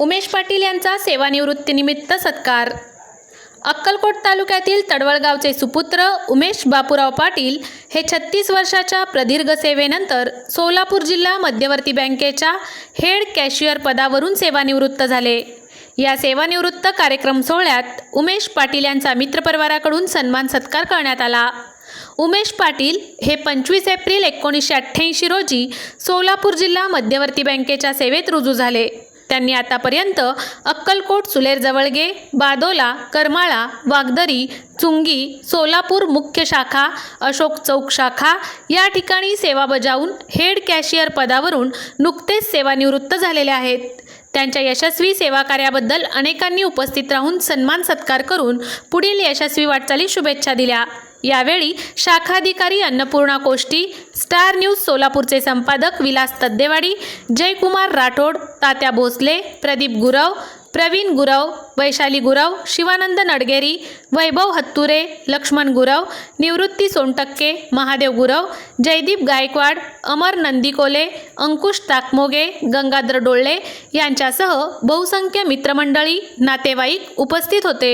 उमेश पाटील यांचा सेवानिवृत्तीनिमित्त सत्कार. अक्कलकोट तालुक्यातील तडवळगावचे सुपुत्र उमेश बापूराव पाटील हे छत्तीस वर्षाच्या प्रदीर्घ सेवेनंतर सोलापूर जिल्हा मध्यवर्ती बँकेच्या हेड कॅशियर पदावरून सेवानिवृत्त झाले. या सेवानिवृत्त कार्यक्रम सोहळ्यात उमेश पाटील यांचा मित्रपरिवाराकडून सन्मान सत्कार करण्यात आला. उमेश पाटील हे पंचवीस एप्रिल एकोणीसशे अठ्ठ्याऐंशी रोजी सोलापूर जिल्हा मध्यवर्ती बँकेच्या सेवेत रुजू झाले. त्यांनी आतापर्यंत अक्कलकोट सुलेरजवळगे बादोला करमाळा वागदरी चुंगी सोलापूर मुख्य शाखा अशोक चौक शाखा या ठिकाणी सेवा बजावून हेड कॅशियर पदावरून नुकतेच सेवानिवृत्त झालेले आहेत. त्यांच्या यशस्वी सेवा कार्याबद्दल अनेकांनी उपस्थित राहून सन्मान सत्कार करून पुढील यशस्वी वाटचाली शुभेच्छा दिल्या. यावेळी शाखाधिकारी अन्नपूर्णा कोष्टी स्टार न्यूज सोलापूरचे संपादक विलास तद्देवाडी जयकुमार राठोड तात्या भोसले प्रदीप गुरव प्रवीण गुरव वैशाली गुरव शिवानंद नडगेरी वैभव हत्तुरे लक्ष्मण गुरव निवृत्ती सोनटक्के महादेव गुरव जयदीप गायकवाड अमर नंदिकोले अंकुश ताकमोगे गंगाधर डोळे यांच्यासह बहुसंख्य मित्रमंडळी नातेवाईक उपस्थित होते.